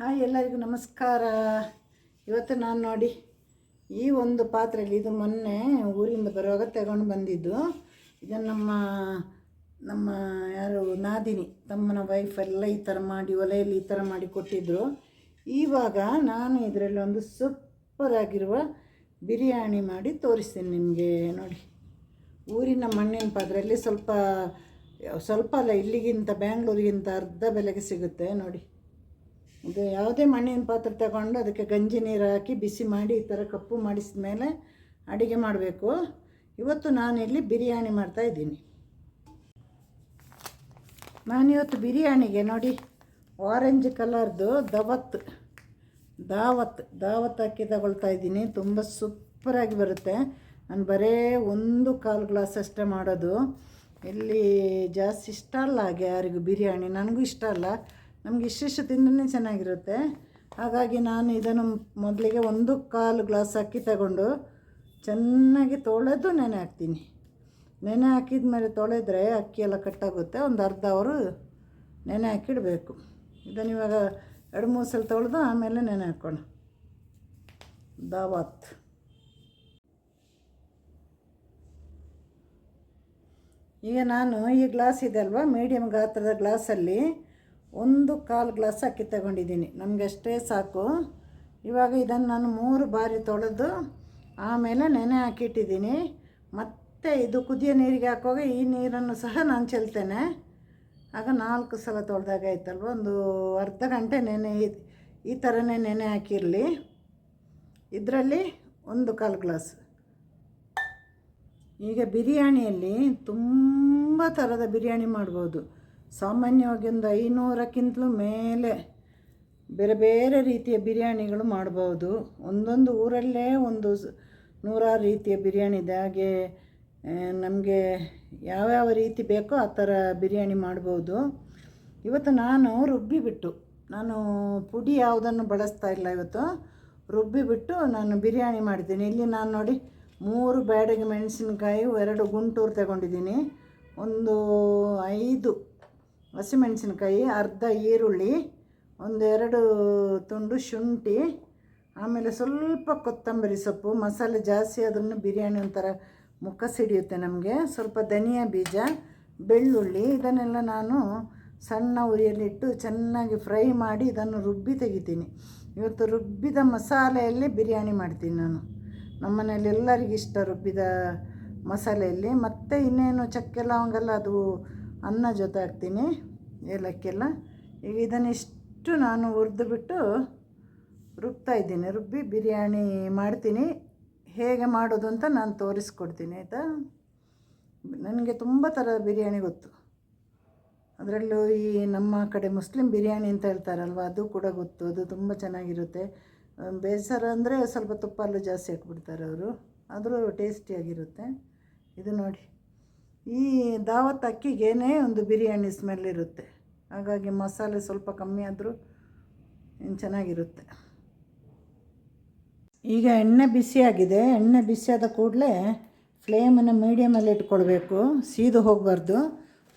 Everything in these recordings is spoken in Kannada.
ಹಾಯ್ ಎಲ್ಲರಿಗೂ ನಮಸ್ಕಾರ. ಇವತ್ತು ನಾನು ನೋಡಿ ಈ ಒಂದು ಪಾತ್ರೆಯಲ್ಲಿ ಇದು ಮೊನ್ನೆ ಊರಿಂದ ಬರುವಾಗ ತಗೊಂಡು ಬಂದಿದ್ದು. ಇದನ್ನು ನಮ್ಮ ನಮ್ಮ ಯಾರು ನಾದಿನಿ, ತಮ್ಮನ ವೈಫ್ ಎಲ್ಲ ಈ ಥರ ಮಾಡಿ, ಒಲೆಯಲ್ಲಿ ಈ ಥರ ಮಾಡಿ ಕೊಟ್ಟಿದ್ದರು ಇವಾಗ ನಾನು ಇದರಲ್ಲಿ ಒಂದು ಸೂಪರ್ ಆಗಿರುವ ಬಿರಿಯಾನಿ ಮಾಡಿ ತೋರಿಸ್ತೀನಿ ನಿಮಗೆ ನೋಡಿ. ಊರಿನ ಮಣ್ಣಿನ ಪಾತ್ರೆಯಲ್ಲಿ ಸ್ವಲ್ಪ ಸ್ವಲ್ಪ ಅಲ್ಲ, ಇಲ್ಲಿಗಿಂತ, ಬ್ಯಾಂಗ್ಳೂರಿಗಿಂತ ಅರ್ಧ ಬೆಲೆಗೆ ಸಿಗುತ್ತೆ ನೋಡಿ. ಇದು ಯಾವುದೇ ಮಣ್ಣಿನ ಪಾತ್ರೆ ತಗೊಂಡು ಅದಕ್ಕೆ ಗಂಜಿ ನೀರು ಹಾಕಿ ಬಿಸಿ ಮಾಡಿ ಈ ಥರ ಕಪ್ಪು ಮಾಡಿಸಿದ ಮೇಲೆ ಅಡುಗೆ ಮಾಡಬೇಕು. ಇವತ್ತು ನಾನಿಲ್ಲಿ ಬಿರಿಯಾನಿ ಮಾಡ್ತಾ ಇದ್ದೀನಿ. ನಾನಿವತ್ತು ಬಿರಿಯಾನಿಗೆ ನೋಡಿ ಆರೆಂಜ್ ಕಲರ್ದು ದವತ್, ದಾವತ್ ದಾವತ್ ಹಾಕಿ ತಗೊಳ್ತಾ ಇದ್ದೀನಿ. ತುಂಬ ಸೂಪರಾಗಿ ಬರುತ್ತೆ. ನಾನು ಬರೇ ಒಂದು ಕಾಲು ಗ್ಲಾಸ್ ಅಷ್ಟೇ ಮಾಡೋದು. ಇಲ್ಲಿ ಜಾಸ್ತಿ ಇಷ್ಟ ಅಲ್ಲ ಹಾಗೆ ಯಾರಿಗೂ ಬಿರಿಯಾನಿ. ನನಗೂ ಇಷ್ಟ ಅಲ್ಲ. ನಮ್ಗೆ ಇಷ್ಟಿಷ್ಟು ತಿಂದ್ರೆ ಚೆನ್ನಾಗಿರುತ್ತೆ. ಹಾಗಾಗಿ ನಾನು ಇದನ್ನು ಮೊದಲಿಗೆ ಒಂದು ಕಾಲು ಗ್ಲಾಸ್ ಅಕ್ಕಿ ತಗೊಂಡು ಚೆನ್ನಾಗಿ ತೊಳೆದು ನೆನೆ ಹಾಕ್ತೀನಿ. ನೆನೆ ಹಾಕಿದ ಮೇಲೆ ತೊಳೆದ್ರೆ ಅಕ್ಕಿ ಎಲ್ಲ ಕಟ್ಟಾಗುತ್ತೆ. ಒಂದು ಅರ್ಧ ಅವರು ನೆನೆ ಹಾಕಿಡಬೇಕು. ಇದನ್ನು ಇವಾಗ ಎರಡು ಮೂರು ಸಲ ತೊಳೆದು ಆಮೇಲೆ ನೆನೆ ಹಾಕೋಣ. ದಾವತ್. ಈಗ ನಾನು ಈ ಗ್ಲಾಸ್ ಇದೆ ಅಲ್ವಾ? ಮೀಡಿಯಮ್ ಗಾತ್ರದ ಗ್ಲಾಸಲ್ಲಿ ಒಂದು ಕಾಲು ಗ್ಲಾಸ್ ಅಕ್ಕಿ ತಗೊಂಡಿದ್ದೀನಿ. ನನಗಷ್ಟೇ ಸಾಕು. ಇವಾಗ ಇದನ್ನು ನಾನು ಮೂರು ಬಾರಿ ತೊಳೆದು ಆಮೇಲೆ ನೆನೆ ಹಾಕಿಟ್ಟಿದ್ದೀನಿ. ಮತ್ತು ಇದು ಕುದಿಯೋ ನೀರಿಗೆ ಹಾಕುವಾಗ ಈ ನೀರನ್ನು ಸಹ ನಾನು ಚೆಲ್ತೇನೆ. ಆಗ ನಾಲ್ಕು ಸಲ ತೊಳೆದಾಗ ಆಯ್ತಲ್ವ? ಒಂದು ಅರ್ಧ ಗಂಟೆ ನೆನೆ ಈ ಥರನೇ ನೆನೆ ಹಾಕಿರಲಿ. ಇದರಲ್ಲಿ ಒಂದು ಕಾಲು ಗ್ಲಾಸ್. ಈಗ ಬಿರಿಯಾನಿಯಲ್ಲಿ ತುಂಬ ಥರದ ಬಿರಿಯಾನಿ ಮಾಡ್ಬೋದು. ಸಾಮಾನ್ಯವಾಗಿ ಒಂದು ಐನೂರಕ್ಕಿಂತಲೂ ಮೇಲೆ ಬೇರೆ ಬೇರೆ ರೀತಿಯ ಬಿರಿಯಾನಿಗಳು ಮಾಡ್ಬೋದು. ಒಂದೊಂದು ಊರಲ್ಲೇ ಒಂದು ನೂರಾರು ರೀತಿಯ ಬಿರಿಯಾನಿ ಇದೆ. ಹಾಗೆ ನಮಗೆ ಯಾವ್ಯಾವ ರೀತಿ ಬೇಕೋ ಆ ಥರ ಬಿರಿಯಾನಿ ಮಾಡ್ಬೋದು. ಇವತ್ತು ನಾನು ರುಬ್ಬಿಬಿಟ್ಟು ನಾನು ಪುಡಿ ಯಾವುದನ್ನು ಬಳಸ್ತಾ ಇಲ್ಲ ಇವತ್ತು ರುಬ್ಬಿಬಿಟ್ಟು ನಾನು ಬಿರಿಯಾನಿ ಮಾಡಿದ್ದೀನಿ. ಇಲ್ಲಿ ನಾನು ನೋಡಿ ಮೂರು ಬ್ಯಾಡಗೆ ಮೆಣಸಿನಕಾಯಿ, ಎರಡು ಗುಂಟೂರು ತಗೊಂಡಿದ್ದೀನಿ. ಒಂದು ಐದು ಹಸಿಮೆಣಸಿನ್ಕಾಯಿ, ಅರ್ಧ ಈರುಳ್ಳಿ, ಒಂದೆರಡು ತುಂಡು ಶುಂಠಿ, ಆಮೇಲೆ ಸ್ವಲ್ಪ ಕೊತ್ತಂಬರಿ ಸೊಪ್ಪು, ಮಸಾಲೆ ಜಾಸ್ತಿ ಅದನ್ನು ಬಿರಿಯಾನಿ ಒಂಥರ ಮುಖ ಸಿಡಿಯುತ್ತೆ ನಮಗೆ. ಸ್ವಲ್ಪ ಧನಿಯಾ ಬೀಜ, ಬೆಳ್ಳುಳ್ಳಿ, ಇದನ್ನೆಲ್ಲ ನಾನು ಸಣ್ಣ ಉರಿಯಲ್ಲಿಟ್ಟು ಚೆನ್ನಾಗಿ ಫ್ರೈ ಮಾಡಿ ಇದನ್ನು ರುಬ್ಬಿ ತೆಗಿತೀನಿ. ಇವತ್ತು ರುಬ್ಬಿದ ಮಸಾಲೆಯಲ್ಲಿ ಬಿರಿಯಾನಿ ಮಾಡ್ತೀನಿ ನಾನು. ನಮ್ಮ ಮನೇಲಿ ರುಬ್ಬಿದ ಮಸಾಲೆಯಲ್ಲಿ. ಮತ್ತು ಇನ್ನೇನು ಚಕ್ಕೆ ಲವಂಗಲ್ಲ ಅದು ಅನ್ನ ಜೊತೆ ಹಾಕ್ತೀನಿ, ಏಲಕ್ಕಿಯೆಲ್ಲ. ಈಗ ಇದನ್ನಿಷ್ಟು ನಾನು ಹುರಿದು ಬಿಟ್ಟು ರುಬ್ತಾ ಇದ್ದೀನಿ. ರುಬ್ಬಿ ಬಿರಿಯಾನಿ ಮಾಡ್ತೀನಿ. ಹೇಗೆ ಮಾಡೋದು ಅಂತ ನಾನು ತೋರಿಸ್ಕೊಡ್ತೀನಿ, ಆಯಿತಾ? ನನಗೆ ತುಂಬ ಥರದ ಬಿರಿಯಾನಿ ಗೊತ್ತು. ಅದರಲ್ಲೂ ಈ ನಮ್ಮ ಕಡೆ ಮುಸ್ಲಿಂ ಬಿರಿಯಾನಿ ಅಂತ ಹೇಳ್ತಾರಲ್ವ, ಅದು ಕೂಡ ಗೊತ್ತು. ಅದು ತುಂಬ ಚೆನ್ನಾಗಿರುತ್ತೆ. ಬೇಸರ ಅಂದರೆ ಸ್ವಲ್ಪ ತುಪ್ಪಲ್ಲೂ ಜಾಸ್ತಿ ಹಾಕ್ಬಿಡ್ತಾರೆ ಅವರು. ಆದರೂ ಟೇಸ್ಟಿಯಾಗಿರುತ್ತೆ. ಇದು ನೋಡಿ. ಈ ದಾವತ್ ಅಕ್ಕಿಗೇನೇ ಒಂದು ಬಿರಿಯಾನಿ ಸ್ಮೆಲ್ ಇರುತ್ತೆ. ಹಾಗಾಗಿ ಮಸಾಲೆ ಸ್ವಲ್ಪ ಕಮ್ಮಿ ಆದರೂ ಚೆನ್ನಾಗಿರುತ್ತೆ. ಈಗ ಎಣ್ಣೆ ಬಿಸಿಯಾಗಿದೆ. ಎಣ್ಣೆ ಬಿಸಿಯಾದ ಕೂಡಲೇ ಫ್ಲೇಮನ್ನು ಮೀಡಿಯಮಲ್ಲಿ ಇಟ್ಕೊಳ್ಬೇಕು. ಸೀದು ಹೋಗಬಾರ್ದು.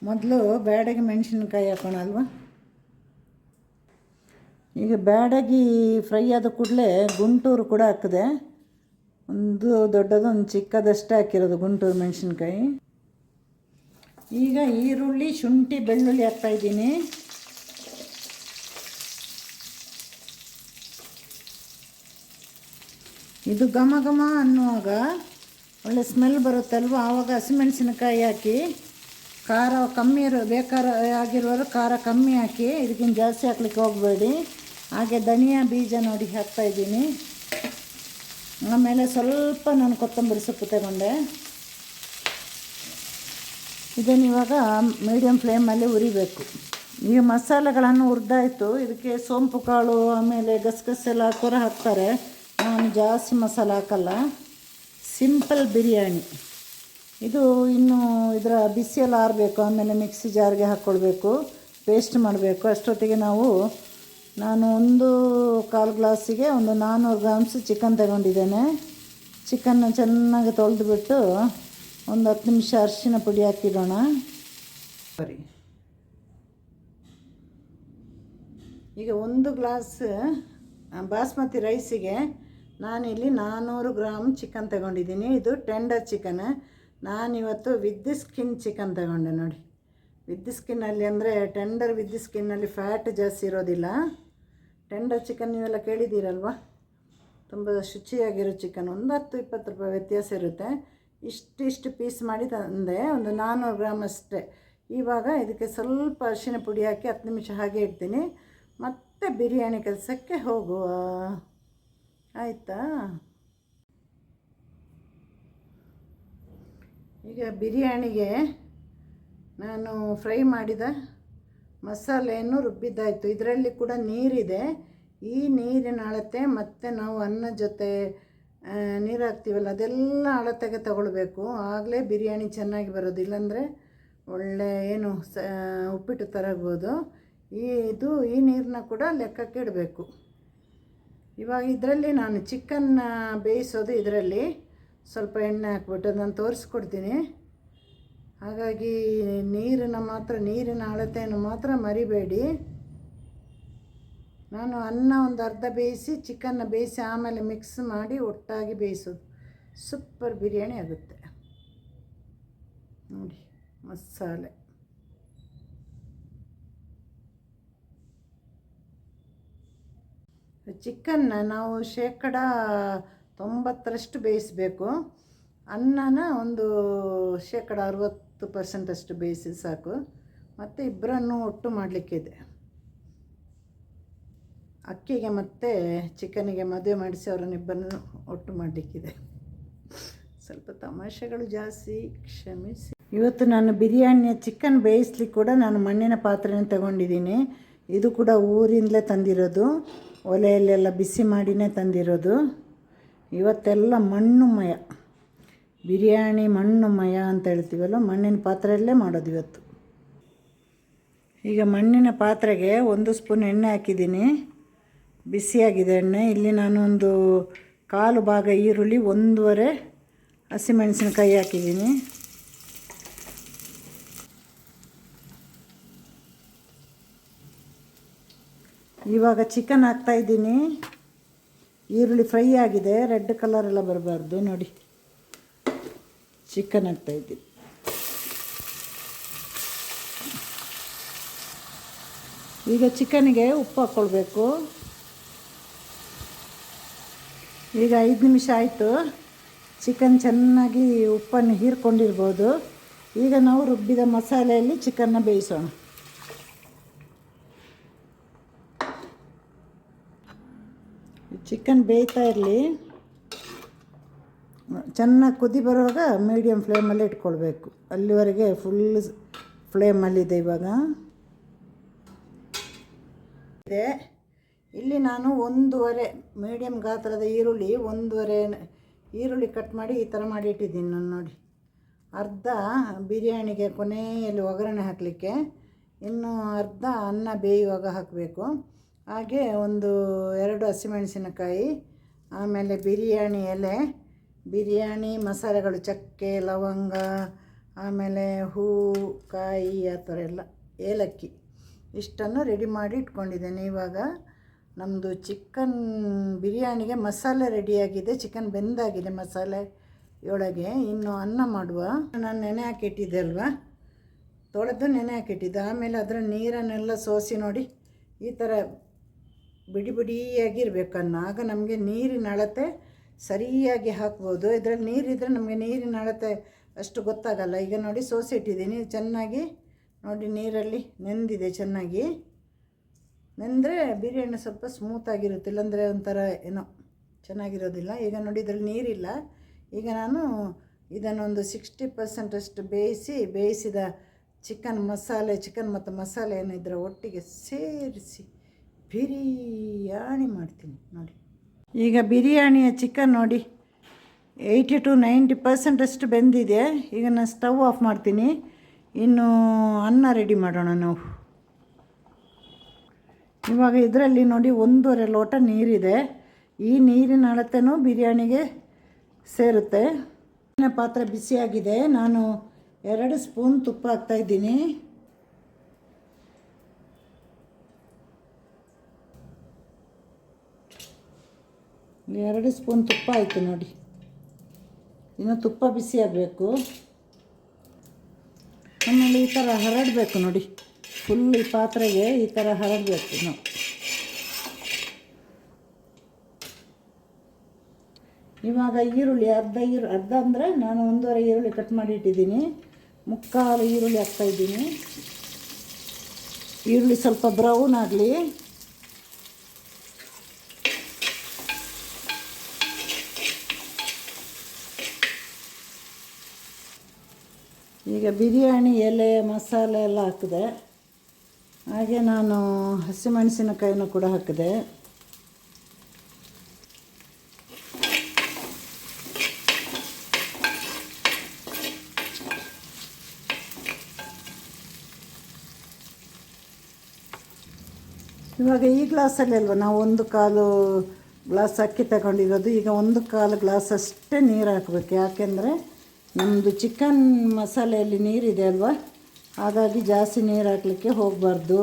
ಮೊದಲು ಬ್ಯಾಡಗಿ ಮೆಣಸಿನ್ಕಾಯಿ ಹಾಕೋಣ ಅಲ್ವಾ? ಈಗ ಬ್ಯಾಡಗಿ ಫ್ರೈ ಆದ ಕೂಡಲೇ ಗುಂಟೂರು ಕೂಡ ಹಾಕಿದೆ. ಒಂದು ದೊಡ್ಡದೊಂದು ಚಿಕ್ಕದಷ್ಟೇ ಹಾಕಿರೋದು ಗುಂಟೂರು ಮೆಣಸಿನ್ಕಾಯಿ. ಈಗ ಈರುಳ್ಳಿ, ಶುಂಠಿ, ಬೆಳ್ಳುಳ್ಳಿ ಹಾಕ್ತಾಯಿದ್ದೀನಿ ಇದು ಘಮ ಘಮ ಅನ್ನುವಾಗ ಒಳ್ಳೆ ಸ್ಮೆಲ್ ಬರುತ್ತಲ್ವ? ಆವಾಗ ಹಸಿಮೆಣಸಿನಕಾಯಿ ಹಾಕಿ, ಖಾರ ಕಮ್ಮಿ ಇರೋ ಬೇಕಾರ ಆಗಿರೋರು ಖಾರ ಕಮ್ಮಿ ಹಾಕಿ, ಇದಕ್ಕಿಂತ ಜಾಸ್ತಿ ಹಾಕ್ಲಿಕ್ಕೆ ಹೋಗಬೇಡಿ. ಹಾಗೆ ಧನಿಯಾ ಬೀಜ ನೋಡಿ ಹಾಕ್ತಾಯಿದ್ದೀನಿ ಆಮೇಲೆ ಸ್ವಲ್ಪ ನಾನು ಕೊತ್ತಂಬರಿ ಸೊಪ್ಪು ತಗೊಂಡೆ. ಇದನ್ನು ಇವಾಗ ಮೀಡಿಯಮ್ ಫ್ಲೇಮಲ್ಲಿ ಉರಿಬೇಕು. ಈಗ ಮಸಾಲೆಗಳನ್ನು ಹುರಿದಾಯಿತು. ಇದಕ್ಕೆ ಸೋಂಪು ಕಾಳು, ಆಮೇಲೆ ಗಸಗಸೆಲ್ಲ ಹಾಕೋರೆ, ಹಾಕ್ತಾರೆ. ನಾನು ಜಾಸ್ತಿ ಮಸಾಲೆ ಹಾಕಲ್ಲ. ಸಿಂಪಲ್ ಬಿರಿಯಾನಿ. ಇದು ಇನ್ನು ಇದರ ಬಿಸಿಯಲ್ಲಿ ಆರಬೇಕು. ಆಮೇಲೆ ಮಿಕ್ಸಿ ಜಾರ್ಗೆ ಹಾಕ್ಕೊಳ್ಬೇಕು ಪೇಸ್ಟ್ ಮಾಡಬೇಕು. ಅಷ್ಟೊತ್ತಿಗೆ ನಾವು, ನಾನು ಒಂದು ಕಾಲು ಗ್ಲಾಸಿಗೆ ಒಂದು ನಾನ್ನೂರು ಗ್ರಾಮ್ಸ್ ಚಿಕನ್ ತಗೊಂಡಿದ್ದೇನೆ. ಚಿಕನ್ನ ಚೆನ್ನಾಗಿ ತೊಳೆದ್ಬಿಟ್ಟು ಒಂದು ಹತ್ತು ನಿಮಿಷ ಅರಿಶಿನ ಪುಡಿ ಹಾಕಿರೋಣ ಸರಿ ಈಗ ಒಂದು ಗ್ಲಾಸ್ ಬಾಸ್ಮತಿ ರೈಸಿಗೆ ನಾನಿಲ್ಲಿ ನಾನ್ನೂರು ಗ್ರಾಮ್ ಚಿಕನ್ ತಗೊಂಡಿದ್ದೀನಿ. ಇದು ಟೆಂಡರ್ ಚಿಕನ್. ನಾನಿವತ್ತು ವಿದ್ ಸ್ಕಿನ್ ಚಿಕನ್ ತಗೊಂಡೆ ನೋಡಿ. ವಿದ್ ಸ್ಕಿನ್ನಲ್ಲಿ ಅಂದರೆ ಟೆಂಡರ್ ವಿದ್ ಸ್ಕಿನ್ನಲ್ಲಿ ಫ್ಯಾಟ್ ಜಾಸ್ತಿ ಇರೋದಿಲ್ಲ. ಟೆಂಡರ್ ಚಿಕನ್ ನೀವೆಲ್ಲ ಕೇಳಿದ್ದೀರಲ್ವ? ತುಂಬ ಶುಚಿಯಾಗಿರೋ ಚಿಕನ್. ಒಂದು ಹತ್ತು ಇಪ್ಪತ್ತು ರೂಪಾಯಿ ವ್ಯತ್ಯಾಸ ಇರುತ್ತೆ. ಇಷ್ಟಿಷ್ಟು ಪೀಸ್ ಮಾಡಿ ತಂದೆ, ಒಂದು ನಾನ್ನೂರು ಗ್ರಾಮ್ ಅಷ್ಟೇ. ಇವಾಗ ಇದಕ್ಕೆ ಸ್ವಲ್ಪ ಅರಿಶಿನ ಪುಡಿ ಹಾಕಿ ಹತ್ತು ನಿಮಿಷ ಹಾಗೆ ಇಡ್ತೀನಿ. ಮತ್ತೆ ಬಿರಿಯಾನಿ ಕೆಲಸಕ್ಕೆ ಹೋಗುವ. ಆಯಿತಾ? ಈಗ ಬಿರಿಯಾನಿಗೆ ನಾನು ಫ್ರೈ ಮಾಡಿದ ಮಸಾಲೆಯನ್ನು ರುಬ್ಬಿದ್ದಾಯಿತು. ಇದರಲ್ಲಿ ಕೂಡ ನೀರಿದೆ. ಈ ನೀರಿನ ಅಳತೆ ಮತ್ತು ನಾವು ಅನ್ನ ಜೊತೆ ನೀರು ಹಾಕ್ತೀವಲ್ಲ ಅದೆಲ್ಲ ಅಳತೆಗೆ ತಗೊಳ್ಬೇಕು. ಆಗಲೇ ಬಿರಿಯಾನಿ ಚೆನ್ನಾಗಿ ಬರೋದು. ಇಲ್ಲಾಂದರೆ ಒಳ್ಳೆ ಏನು ಸ ಉಪ್ಪಿಟ್ಟು ತರಗ್ಬೋದು. ಈ, ಇದು, ಈ ನೀರನ್ನ ಕೂಡ ಲೆಕ್ಕಕ್ಕೆ ಇಡಬೇಕು. ಇವಾಗ ಇದರಲ್ಲಿ ನಾನು ಚಿಕನ್ನ ಬೇಯಿಸೋದು ಇದರಲ್ಲಿ. ಸ್ವಲ್ಪ ಎಣ್ಣೆ ಹಾಕ್ಬಿಟ್ಟು ನಾನು ತೋರಿಸ್ಕೊಡ್ತೀನಿ. ಹಾಗಾಗಿ ನೀರನ್ನು ಮಾತ್ರ, ನೀರಿನ ಅಳತೆಯನ್ನು ಮಾತ್ರ ಮರಿಬೇಡಿ. ನಾನು ಅನ್ನ ಒಂದು ಅರ್ಧ ಬೇಯಿಸಿ ಚಿಕನ್ನ ಬೇಯಿಸಿ ಆಮೇಲೆ ಮಿಕ್ಸ್ ಮಾಡಿ ಒಟ್ಟಾಗಿ ಬೇಯಿಸೋದು. ಸೂಪರ್ ಬಿರಿಯಾನಿ ಆಗುತ್ತೆ. ನೋಡಿ, ಮಸಾಲೆ. ಚಿಕನ್ನ ನಾವು ಶೇಕಡ ತೊಂಬತ್ತರಷ್ಟು ಬೇಯಿಸಬೇಕು. ಅನ್ನನ ಒಂದು ಶೇಕಡ ಅರುವತ್ತು ಪರ್ಸೆಂಟಷ್ಟು ಬೇಯಿಸಿ ಸಾಕು. ಮತ್ತು ಇಬ್ಬರನ್ನು ಒಟ್ಟು ಮಾಡಲಿಕ್ಕಿದೆ. ಅಕ್ಕಿಗೆ ಮತ್ತು ಚಿಕನಿಗೆ ಮದುವೆ ಮಾಡಿಸಿ ಅವರನ್ನಿಬ್ಬರನ್ನು ಒಟ್ಟು ಮಾಡಲಿಕ್ಕಿದೆ. ಸ್ವಲ್ಪ ತಮಾಷೆಗಳು ಜಾಸ್ತಿ, ಕ್ಷಮಿಸಿ. ಇವತ್ತು ನಾನು ಬಿರಿಯಾನಿಯ ಚಿಕನ್ ಬೇಯಿಸ್ಲಿಕ್ಕೆ ಕೂಡ ನಾನು ಮಣ್ಣಿನ ಪಾತ್ರೆನ ತಗೊಂಡಿದ್ದೀನಿ. ಇದು ಕೂಡ ಊರಿಂದಲೇ ತಂದಿರೋದು. ಒಲೆಯಲ್ಲೆಲ್ಲ ಬಿಸಿ ಮಾಡಿನೇ ತಂದಿರೋದು. ಇವತ್ತೆಲ್ಲ ಮಣ್ಣುಮಯ ಬಿರಿಯಾನಿ ಮಣ್ಣುಮಯ ಅಂತ ಹೇಳ್ತೀವಲ್ಲ, ಮಣ್ಣಿನ ಪಾತ್ರೆಯಲ್ಲೇ ಮಾಡೋದು ಇವತ್ತು. ಈಗ ಮಣ್ಣಿನ ಪಾತ್ರೆಗೆ ಒಂದು ಸ್ಪೂನ್ ಎಣ್ಣೆ ಹಾಕಿದ್ದೀನಿ. ಬಿಸಿಯಾಗಿದೆ ಎಣ್ಣೆ. ಇಲ್ಲಿ ನಾನು ಒಂದು ಕಾಲು ಭಾಗ ಈರುಳ್ಳಿ, ಒಂದೂವರೆ ಹಸಿಮೆಣಸಿನಕಾಯಿ ಹಾಕಿದ್ದೀನಿ. ಇವಾಗ ಚಿಕನ್ ಹಾಕ್ತಾಯಿದ್ದೀನಿ ಈರುಳ್ಳಿ ಫ್ರೈ ಆಗಿದೆ ರೆಡ್ ಕಲರ್ ಎಲ್ಲ ಬರಬಾರ್ದು, ನೋಡಿ. ಚಿಕನ್ ಹಾಕ್ತಾಯಿದ್ದೀನಿ ಈಗ ಚಿಕನ್ಗೆ ಉಪ್ಪು ಹಾಕ್ಕೊಳ್ಬೇಕು ಈಗ ಐದು ನಿಮಿಷ ಆಯಿತು. ಚಿಕನ್ ಚೆನ್ನಾಗಿ ಉಪ್ಪನ್ನು ಹೀರ್ಕೊಂಡಿರ್ಬೋದು. ಈಗ ನಾವು ರುಬ್ಬಿದ ಮಸಾಲೆಯಲ್ಲಿ ಚಿಕನ್ನ ಬೇಯಿಸೋಣ. ಚಿಕನ್ ಬೇಯ್ತಾ ಇರಲಿ. ಚೆನ್ನಾಗಿ ಕುದಿ ಬರುವಾಗ ಮೀಡಿಯಮ್ ಫ್ಲೇಮಲ್ಲಿ ಇಟ್ಕೊಳ್ಬೇಕು. ಅಲ್ಲಿವರೆಗೆ ಫುಲ್ ಫ್ಲೇಮಲ್ಲಿದೆ ಇವಾಗ. ಇದೆ. ಇಲ್ಲಿ ನಾನು ಒಂದೂವರೆ ಮೀಡಿಯಮ್ ಗಾತ್ರದ ಈರುಳ್ಳಿ, ಒಂದೂವರೆ ಈರುಳ್ಳಿ ಕಟ್ ಮಾಡಿ ಈ ಥರ ಮಾಡಿ ಇಟ್ಟಿದ್ದೀನಿ ನಾನು ನೋಡಿ. ಅರ್ಧ ಬಿರಿಯಾನಿಗೆ ಕೊನೆಯಲ್ಲಿ ಒಗ್ಗರಣೆ ಹಾಕಲಿಕ್ಕೆ ಇನ್ನು ಅರ್ಧ ಅನ್ನ ಬೇಯುವಾಗ ಹಾಕಬೇಕು. ಹಾಗೆ ಒಂದು ಎರಡು ಹಸಿಮೆಣಸಿನಕಾಯಿ, ಆಮೇಲೆ ಬಿರಿಯಾನಿ ಎಲೆ, ಬಿರಿಯಾನಿ, ಮಸಾಲೆಗಳು ಚಕ್ಕೆ, ಲವಂಗ, ಆಮೇಲೆ ಹೂ ಕಾಯಿ, ಆ ಥರ ಎಲ್ಲ ಏಲಕ್ಕಿ ಇಷ್ಟನ್ನು ರೆಡಿ ಮಾಡಿ ಇಟ್ಕೊಂಡಿದ್ದೇನೆ ಇವಾಗ. ನಮ್ಮದು ಚಿಕನ್ ಬಿರಿಯಾನಿಗೆ ಮಸಾಲೆ ರೆಡಿಯಾಗಿದೆ, ಚಿಕನ್ ಬೆಂದಾಗಿದೆ ಮಸಾಲೆ ಒಳಗೆ ಇನ್ನು ಅನ್ನ ಮಾಡುವ. ನಾನು ನೆನೆ ಹಾಕಿಟ್ಟಿದ್ದೆ ಅಲ್ವಾ? ತೊಳೆದು ನೆನೆ ಹಾಕಿಟ್ಟಿದ್ದೆ. ಆಮೇಲೆ ಅದರ ನೀರನ್ನೆಲ್ಲ ಸೋಸಿ ನೋಡಿ, ಈ ಥರ ಬಿಡಿ ಬಿಡಿಯಾಗಿರ್ಬೇಕು ಅನ್ನ. ಆಗ ನಮಗೆ ನೀರಿನ ಅಳತೆ ಸರಿಯಾಗಿ ಹಾಕ್ಬೋದು. ಇದರಲ್ಲಿ ನೀರಿದ್ದರೆ ನಮಗೆ ನೀರಿನ ಅಳತೆ ಅಷ್ಟು ಗೊತ್ತಾಗಲ್ಲ. ಈಗ ನೋಡಿ ಸೋಸಿ ಇಟ್ಟಿದ್ದೀನಿ ಚೆನ್ನಾಗಿ ನೋಡಿ ನೀರಲ್ಲಿ ನೆಂದಿದೆ ಚೆನ್ನಾಗಿ. ನೆಂದರೆ ಬಿರಿಯಾನಿ ಸ್ವಲ್ಪ ಸ್ಮೂತಾಗಿರುತ್ತೆ ಇಲ್ಲಾಂದರೆ ಒಂಥರ ಏನೋ ಚೆನ್ನಾಗಿರೋದಿಲ್ಲ. ಈಗ ನೋಡಿ, ಇದರಲ್ಲಿ ನೀರಿಲ್ಲ. ಈಗ ನಾನು ಇದನ್ನೊಂದು ಸಿಕ್ಸ್ಟಿ ಪರ್ಸೆಂಟಷ್ಟು ಬೇಯಿಸಿ, ಬೇಯಿಸಿದ ಚಿಕನ್ ಮಸಾಲೆ ಚಿಕನ್ ಮತ್ತು ಮಸಾಲೆ ಏನಿದ್ರೆ ಒಟ್ಟಿಗೆ ಸೇರಿಸಿ ಬಿರಿಯಾನಿ ಮಾಡ್ತೀನಿ. ನೋಡಿ. ಈಗ ಬಿರಿಯಾನಿಯ ಚಿಕನ್ ನೋಡಿ ಏಯ್ಟಿ ಟು ನೈಂಟಿ ಪರ್ಸೆಂಟಷ್ಟು ಬೆಂದಿದೆ. ಈಗ ನಾನು ಸ್ಟವ್ ಆಫ್ ಮಾಡ್ತೀನಿ. ಇನ್ನು ಅನ್ನ ರೆಡಿ ಮಾಡೋಣ ನಾವು. ಇವಾಗ ಇದರಲ್ಲಿ ನೋಡಿ ಒಂದೂವರೆ ಲೋಟ ನೀರಿದೆ. ಈ ನೀರಿನ ಅಳತೆನೂ ಬಿರಿಯಾನಿಗೆ ಸೇರುತ್ತೆ. ಪಾತ್ರೆ ಬಿಸಿಯಾಗಿದೆ. ನಾನು ಎರಡು ಸ್ಪೂನ್ ತುಪ್ಪ ಹಾಕ್ತಾಯಿದ್ದೀನಿ ಎರಡು ಸ್ಪೂನ್ ತುಪ್ಪ ಆಯಿತು ನೋಡಿ. ಇನ್ನು ತುಪ್ಪ ಬಿಸಿಯಾಗಬೇಕು. ಆಮೇಲೆ ಈ ಥರ ಹರಡಬೇಕು ನೋಡಿ. ಫುಲ್ ಈ ಪಾತ್ರೆಗೆ ಈ ಥರ ಹರಡಬೇಕು ನಾವು. ಇವಾಗ ಈರುಳ್ಳಿ ಅರ್ಧ ಈರು, ಅರ್ಧ ಅಂದರೆ ನಾನು ಒಂದೂವರೆ ಈರುಳ್ಳಿ ಕಟ್ ಮಾಡಿ ಇಟ್ಟಿದ್ದೀನಿ. ಮುಕ್ಕಾಲು ಈರುಳ್ಳಿ ಹಾಕ್ತಾಯಿದ್ದೀನಿ ಈರುಳ್ಳಿ ಸ್ವಲ್ಪ ಬ್ರೌನ್ ಆಗಲಿ. ಈಗ ಬಿರಿಯಾನಿ ಎಲೆ ಮಸಾಲೆ ಎಲ್ಲ ಹಾಕಿದೆ. ಹಾಗೆ ನಾನು ಹಸಿಮೆಣಸಿನಕಾಯಿನೂ ಕೂಡ ಹಾಕಿದೆ. ಇವಾಗ ಈ ಗ್ಲಾಸಲ್ಲಿ ಅಲ್ವ, ನಾವು ಒಂದು ಕಾಲು ಗ್ಲಾಸ್ ಅಕ್ಕಿ ತಗೊಂಡಿರೋದು, ಈಗ ಒಂದು ಕಾಲು ಗ್ಲಾಸ್ ಅಷ್ಟೇ ನೀರು ಹಾಕಬೇಕು. ಯಾಕೆಂದರೆ ನಮ್ಮದು ಚಿಕನ್ ಮಸಾಲೆಯಲ್ಲಿ ನೀರಿದೆ ಅಲ್ವಾ? ಹಾಗಾಗಿ ಜಾಸ್ತಿ ನೀರು ಹಾಕಲಿಕ್ಕೆ ಹೋಗಬಾರ್ದು.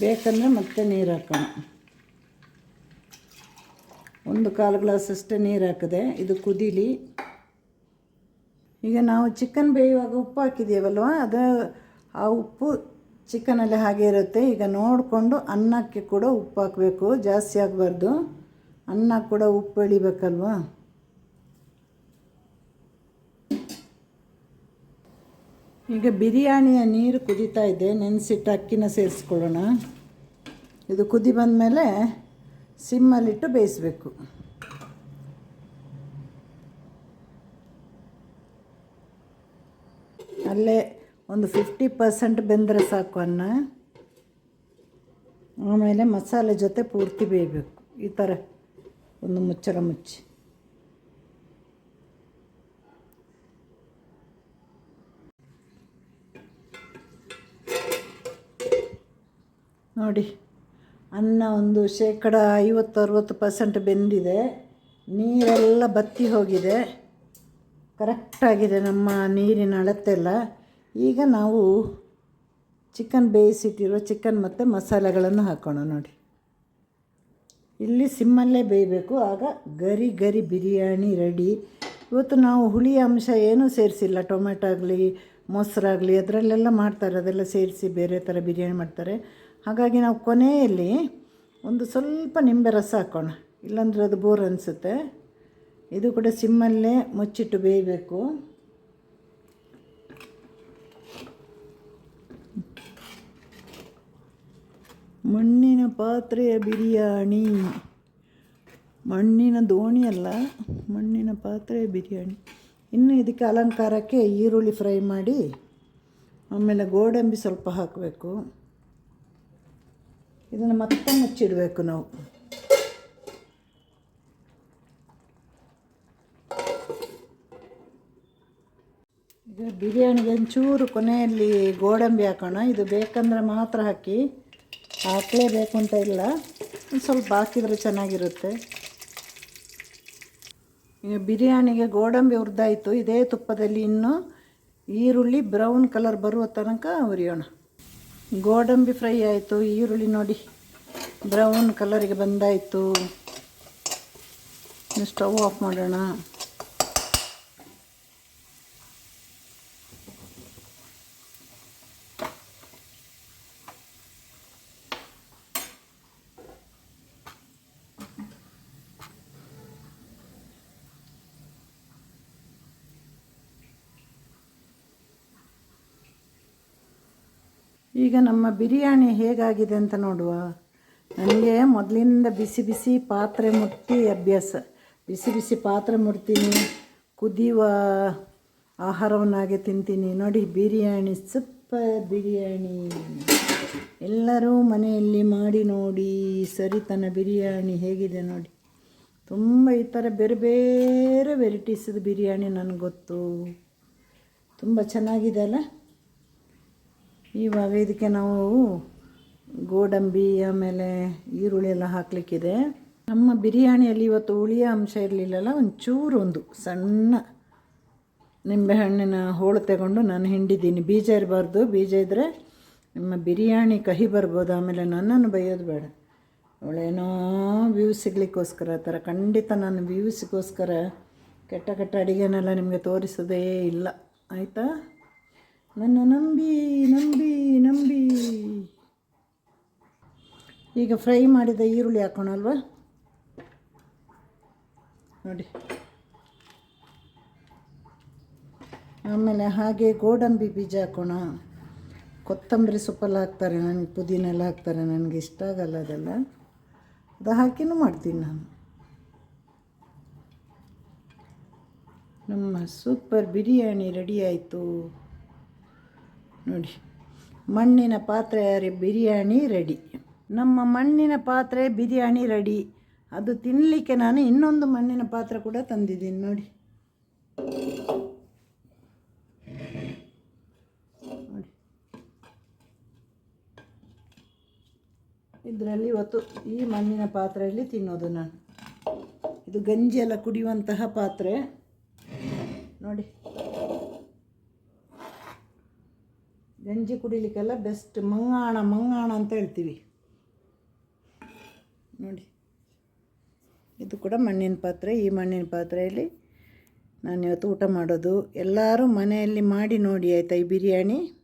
ಬೇಕಂದರೆ ಮತ್ತೆ ನೀರು ಹಾಕೋಣ. ಒಂದು ಕಾಲು ಅಷ್ಟೇ ನೀರು ಹಾಕಿದೆ ಇದು ಕುದೀಲಿ. ಈಗ ನಾವು ಚಿಕನ್ ಬೇಯುವಾಗ ಉಪ್ಪು ಹಾಕಿದ್ದೀವಲ್ವ ಅದು ಆ ಉಪ್ಪು ಚಿಕನಲ್ಲಿ ಹಾಗೆ ಇರುತ್ತೆ. ಈಗ ನೋಡಿಕೊಂಡು ಅನ್ನಕ್ಕೆ ಕೂಡ ಉಪ್ಪು ಹಾಕಬೇಕು. ಜಾಸ್ತಿ ಆಗಬಾರ್ದು. ಅನ್ನ ಕೂಡ ಉಪ್ಪು ಎಳಿಬೇಕಲ್ವಾ? ಈಗ ಬಿರಿಯಾನಿಯ ನೀರು ಕುದೀತಾ ಇದೆ. ನೆನೆಸಿಟ್ಟು ಅಕ್ಕಿನ ಸೇರಿಸ್ಕೊಳ್ಳೋಣ. ಇದು ಕುದಿ ಬಂದಮೇಲೆ ಸಿಮ್ಮಲ್ಲಿಟ್ಟು ಬೇಯಿಸಬೇಕು. ಅಲ್ಲೇ ಒಂದು ಫಿಫ್ಟಿ ಪರ್ಸೆಂಟ್ ಬೆಂದರೆ ಸಾಕು ಅನ್ನ. ಆಮೇಲೆ ಮಸಾಲೆ ಜೊತೆ ಪೂರ್ತಿ ಬೇಯಬೇಕು. ಈ ಥರ ಒಂದು ಮುಚ್ಚಳ ಮುಚ್ಚಿ. ನೋಡಿ, ಅನ್ನ ಒಂದು ಶೇಕಡ ಐವತ್ತು ಅರುವತ್ತು ಪರ್ಸೆಂಟ್ ಬೆಂದಿದೆ. ನೀರೆಲ್ಲ ಬತ್ತಿ ಹೋಗಿದೆ. ಕರೆಕ್ಟಾಗಿದೆ ನಮ್ಮ ನೀರಿನ ಅಳತೆಲ್ಲ. ಈಗ ನಾವು ಚಿಕನ್ ಬೇಯಿಸಿಟ್ಟಿರೋ ಚಿಕನ್ ಮತ್ತು ಮಸಾಲೆಗಳನ್ನು ಹಾಕೋಣ ನೋಡಿ. ಇಲ್ಲಿ ಸಿಮ್ಮಲ್ಲೇ ಬೇಯಬೇಕು. ಆಗ ಗರಿ ಗರಿ ಬಿರಿಯಾನಿ ರೆಡಿ. ಇವತ್ತು ನಾವು ಹುಳಿ ಅಂಶ ಏನೂ ಸೇರಿಸಿಲ್ಲ. ಟೊಮೆಟೊ ಆಗಲಿ ಮೊಸರಾಗಲಿ ಅದರಲ್ಲೆಲ್ಲ ಮಾಡ್ತಾರೆ. ಅದೆಲ್ಲ ಸೇರಿಸಿ ಬೇರೆ ಥರ ಬಿರಿಯಾನಿ ಮಾಡ್ತಾರೆ. ಹಾಗಾಗಿ ನಾವು ಕೊನೆಯಲ್ಲಿ ಒಂದು ಸ್ವಲ್ಪ ನಿಂಬೆ ರಸ ಹಾಕೋಣ. ಇಲ್ಲಾಂದರೆ ಅದು ಬೋರ್ ಅನಿಸುತ್ತೆ. ಇದು ಕೂಡ ಸಿಮ್ಮಲ್ಲೇ ಮುಚ್ಚಿಟ್ಟು ಬೇಯಬೇಕು. ಮಣ್ಣಿನ ಪಾತ್ರೆಯ ಬಿರಿಯಾನಿ. ಮಣ್ಣಿನ ದೋಣಿ ಅಲ್ಲ, ಮಣ್ಣಿನ ಪಾತ್ರೆಯ ಬಿರಿಯಾನಿ. ಇನ್ನು ಇದಕ್ಕೆ ಅಲಂಕಾರಕ್ಕೆ ಈರುಳ್ಳಿ ಫ್ರೈ ಮಾಡಿ, ಆಮೇಲೆ ಗೋಡಂಬಿ ಸ್ವಲ್ಪ ಹಾಕಬೇಕು. ಇದನ್ನು ಮತ್ತೆ ಮುಚ್ಚಿಡಬೇಕು ನಾವು. ಇದು ಬಿರಿಯಾನಿಗೆ ಒಂಚೂರು ಕೊನೆಯಲ್ಲಿ ಗೋಡಂಬಿ ಹಾಕೋಣ. ಇದು ಬೇಕಂದ್ರೆ ಮಾತ್ರ ಹಾಕಿ. ಹಾಕಲೇಬೇಕು ಅಂತ ಇಲ್ಲ. ಒಂದು ಸ್ವಲ್ಪ ಹಾಕಿದರೆ ಚೆನ್ನಾಗಿರುತ್ತೆ. ಈಗ ಬಿರಿಯಾನಿಗೆ ಗೋಡಂಬಿ ಹುರಿದಾಯಿತು. ಇದೇ ತುಪ್ಪದಲ್ಲಿ ಇನ್ನೂ ಈರುಳ್ಳಿ ಬ್ರೌನ್ ಕಲರ್ ಬರುವ ತನಕ ಹುರಿಯೋಣ. ಗೋಡಂಬಿ ಫ್ರೈ ಆಯಿತು ಈರುಳ್ಳಿ ನೋಡಿ. ಬ್ರೌನ್ ಕಲರಿಗೆ ಬಂದಾಯಿತು. ಸ್ಟವ್ ಆಫ್ ಮಾಡೋಣ. ಈಗ ನಮ್ಮ ಬಿರಿಯಾನಿ ಹೇಗಾಗಿದೆ ಅಂತ ನೋಡುವ. ನನಗೆ ಮೊದಲಿಂದ ಬಿಸಿ ಬಿಸಿ ಪಾತ್ರೆ ಮುಟ್ಟಿ ಅಭ್ಯಾಸ. ಬಿಸಿ ಬಿಸಿ ಪಾತ್ರೆ ಮುಡ್ತೀನಿ ಕುದಿಯುವ ಆಹಾರವನ್ನಾಗೆ ತಿಂತೀನಿ. ನೋಡಿ, ಬಿರಿಯಾನಿ ಸೂಪರ್ ಬಿರಿಯಾನಿ. ಎಲ್ಲರೂ ಮನೆಯಲ್ಲಿ ಮಾಡಿ ನೋಡಿ, ಸರಿತನ ಬಿರಿಯಾನಿ ಹೇಗಿದೆ ನೋಡಿ. ತುಂಬ ಈ ಥರ ಬೇರೆ ಬೇರೆ ವೆರೈಟೀಸದ ಬಿರಿಯಾನಿ ನನಗೆ ಗೊತ್ತು. ತುಂಬ ಚೆನ್ನಾಗಿದೆ ಅಲ್ಲ? ಇವಾಗ ಇದಕ್ಕೆ ನಾವು ಗೋಡಂಬಿ, ಆಮೇಲೆ ಈರುಳ್ಳಿ ಎಲ್ಲ ಹಾಕಲಿಕ್ಕಿದೆ. ನಮ್ಮ ಬಿರಿಯಾನಿಯಲ್ಲಿ ಇವತ್ತು ಹುಳಿಯ ಅಂಶ ಇರಲಿಲ್ಲಲ್ಲ, ಒಂಚೂರು ಒಂದು ಸಣ್ಣ ನಿಂಬೆಹಣ್ಣಿನ ಹೋಳು ತಗೊಂಡು ನಾನು ಹಿಂಡಿದ್ದೀನಿ. ಬೀಜ ಇರಬಾರ್ದು, ಬೀಜ ಇದ್ದರೆ ನಿಮ್ಮ ಬಿರಿಯಾನಿ ಕಹಿ ಬರ್ಬೋದು, ಆಮೇಲೆ ನನ್ನನ್ನು ಬೈಯೋದು ಬೇಡ. ಅವಳೇನೋ ವ್ಯೂ ಸಿಗ್ಲಿಕ್ಕೋಸ್ಕರ, ಆ ಥರ ಖಂಡಿತ ನಾನು ವ್ಯೂಸ್ಗೋಸ್ಕರ ಕೆಟ್ಟ ಕೆಟ್ಟ ಅಡುಗೆನೆಲ್ಲ ನಿಮಗೆ ತೋರಿಸೋದೇ ಇಲ್ಲ. ಆಯಿತಾ? ನನ್ನ ನಂಬಿ ನಂಬಿ ನಂಬಿ. ಈಗ ಫ್ರೈ ಮಾಡಿದ ಈರುಳ್ಳಿ ಹಾಕೋಣಲ್ವಾ? ನೋಡಿ. ಆಮೇಲೆ ಹಾಗೆ ಗೋಡಂಬಿ ಬೀಜ ಹಾಕೋಣ. ಕೊತ್ತಂಬರಿ ಸೊಪ್ಪೆಲ್ಲ ಹಾಕ್ತಾರೆ ನನಗೆ ಪುದೀನ ಎಲ್ಲ ಹಾಕ್ತಾರೆ, ನನಗೆ ಇಷ್ಟ ಆಗಲ್ಲ ಅದೆಲ್ಲ. ಅದು ಹಾಕಿನೂ ಮಾಡ್ತೀನಿ ನಾನು. ನಮ್ಮ ಸೂಪರ್ ಬಿರಿಯಾನಿ ರೆಡಿ ಆಯಿತು. ನೋಡಿ. ಮಣ್ಣಿನ ಪಾತ್ರೆ ಬಿರಿಯಾನಿ ರೆಡಿ. ನಮ್ಮ ಮಣ್ಣಿನ ಪಾತ್ರೆ ಬಿರಿಯಾನಿ ರೆಡಿ. ಅದು ತಿನ್ನಲಿಕ್ಕೆ ನಾನು ಇನ್ನೊಂದು ಮಣ್ಣಿನ ಪಾತ್ರೆ ಕೂಡ ತಂದಿದ್ದೀನಿ, ನೋಡಿ. ನೋಡಿ. ಇದರಲ್ಲಿ ಇವತ್ತು ಈ ಮಣ್ಣಿನ ಪಾತ್ರೆಯಲ್ಲಿ ತಿನ್ನೋದು ನಾನು. ಇದು ಗಂಜಿ ಎಲ್ಲ ಕುಡಿಯುವಂತಹ ಪಾತ್ರೆ. ನೋಡಿ. ಗಂಜಿ ಕುಡಿಲಿಕ್ಕೆಲ್ಲ ಬೆಸ್ಟ್ ಮಂಗಾಣ ಮಂಗಾಣ ಅಂತ ಹೇಳ್ತೀವಿ. ನೋಡಿ. ಇದು ಕೂಡ ಮಣ್ಣಿನ ಪಾತ್ರೆ. ಈ ಮಣ್ಣಿನ ಪಾತ್ರೆಯಲ್ಲಿ ನಾನು ಇವತ್ತು ಊಟ ಮಾಡೋದು. ಎಲ್ಲರೂ ಮನೆಯಲ್ಲಿ ಮಾಡಿ ನೋಡಿ, ಆಯಿತಾ ಈ ಬಿರಿಯಾನಿ?